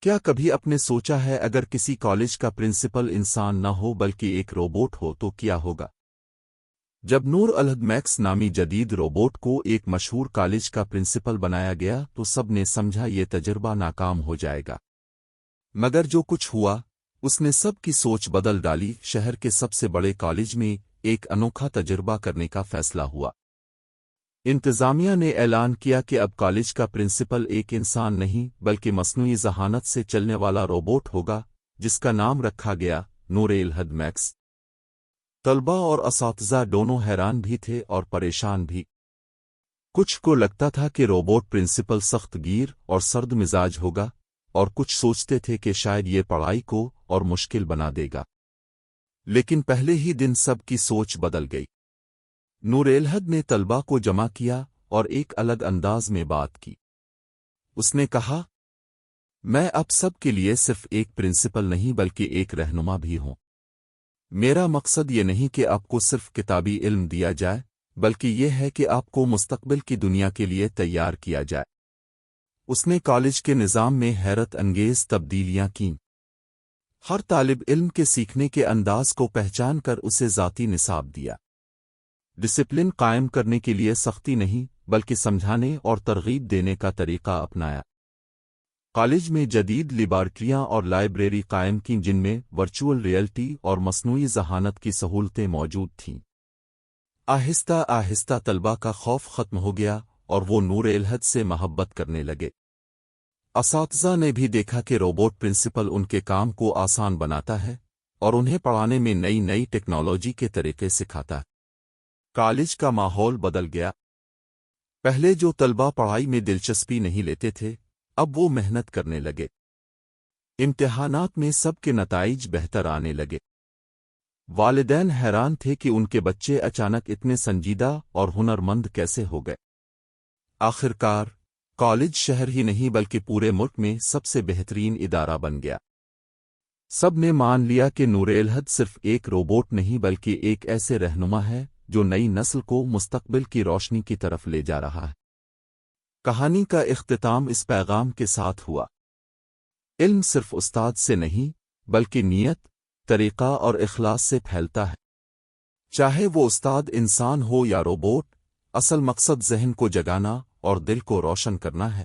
کیا کبھی اپنے سوچا ہے اگر کسی کالج کا پرنسپل انسان نہ ہو بلکہ ایک روبوٹ ہو تو کیا ہوگا؟ جب نور الحد میکس نامی جدید روبوٹ کو ایک مشہور کالج کا پرنسپل بنایا گیا تو سب نے سمجھا یہ تجربہ ناکام ہو جائے گا۔ مگر جو کچھ ہوا، اس نے سب کی سوچ بدل ڈالی۔ شہر کے سب سے بڑے کالج میں ایک انوکھا تجربہ کرنے کا فیصلہ ہوا۔ انتظامیہ نے اعلان کیا کہ اب کالج کا پرنسپل ایک انسان نہیں بلکہ مصنوعی ذہانت سے چلنے والا روبوٹ ہوگا، جس کا نام رکھا گیا نور الحد میکس۔ طلبہ اور اساتذہ دونوں حیران بھی تھے اور پریشان بھی۔ کچھ کو لگتا تھا کہ روبوٹ پرنسپل سخت گیر اور سرد مزاج ہوگا اور کچھ سوچتے تھے کہ شاید یہ پڑھائی کو اور مشکل بنا دے گا۔ لیکن پہلے ہی دن سب کی سوچ بدل گئی۔ نور الحد نے طلبہ کو جمع کیا اور ایک الگ انداز میں بات کی۔ اس نے کہا، میں اب سب کے لیے صرف ایک پرنسپل نہیں بلکہ ایک رہنما بھی ہوں۔ میرا مقصد یہ نہیں کہ آپ کو صرف کتابی علم دیا جائے، بلکہ یہ ہے کہ آپ کو مستقبل کی دنیا کے لیے تیار کیا جائے۔ اس نے کالج کے نظام میں حیرت انگیز تبدیلیاں کیں۔ ہر طالب علم کے سیکھنے کے انداز کو پہچان کر اسے ذاتی نصاب دیا۔ ڈسپلن قائم کرنے کے لیے سختی نہیں، بلکہ سمجھانے اور ترغیب دینے کا طریقہ اپنایا۔ کالج میں جدید لیبارٹریاں اور لائبریری قائم کی جن میں ورچوئل ریئلٹی اور مصنوعی ذہانت کی سہولتیں موجود تھیں۔ آہستہ آہستہ طلبہ کا خوف ختم ہو گیا اور وہ نور الحد سے محبت کرنے لگے۔ اساتذہ نے بھی دیکھا کہ روبوٹ پرنسپل ان کے کام کو آسان بناتا ہے اور انہیں پڑھانے میں نئی نئی ٹیکنالوجی کے طریقے سکھاتا ہے۔ کالج کا ماحول بدل گیا۔ پہلے جو طلبہ پڑھائی میں دلچسپی نہیں لیتے تھے، اب وہ محنت کرنے لگے۔ امتحانات میں سب کے نتائج بہتر آنے لگے۔ والدین حیران تھے کہ ان کے بچے اچانک اتنے سنجیدہ اور ہنر مند کیسے ہو گئے۔ آخرکار، کالج شہر ہی نہیں بلکہ پورے ملک میں سب سے بہترین ادارہ بن گیا۔ سب نے مان لیا کہ نور الحد صرف ایک روبوٹ نہیں بلکہ ایک ایسے رہنما ہے جو نئی نسل کو مستقبل کی روشنی کی طرف لے جا رہا ہے۔ کہانی کا اختتام اس پیغام کے ساتھ ہوا۔ علم صرف استاد سے نہیں، بلکہ نیت، طریقہ اور اخلاص سے پھیلتا ہے۔ چاہے وہ استاد انسان ہو یا روبوٹ، اصل مقصد ذہن کو جگانا اور دل کو روشن کرنا ہے۔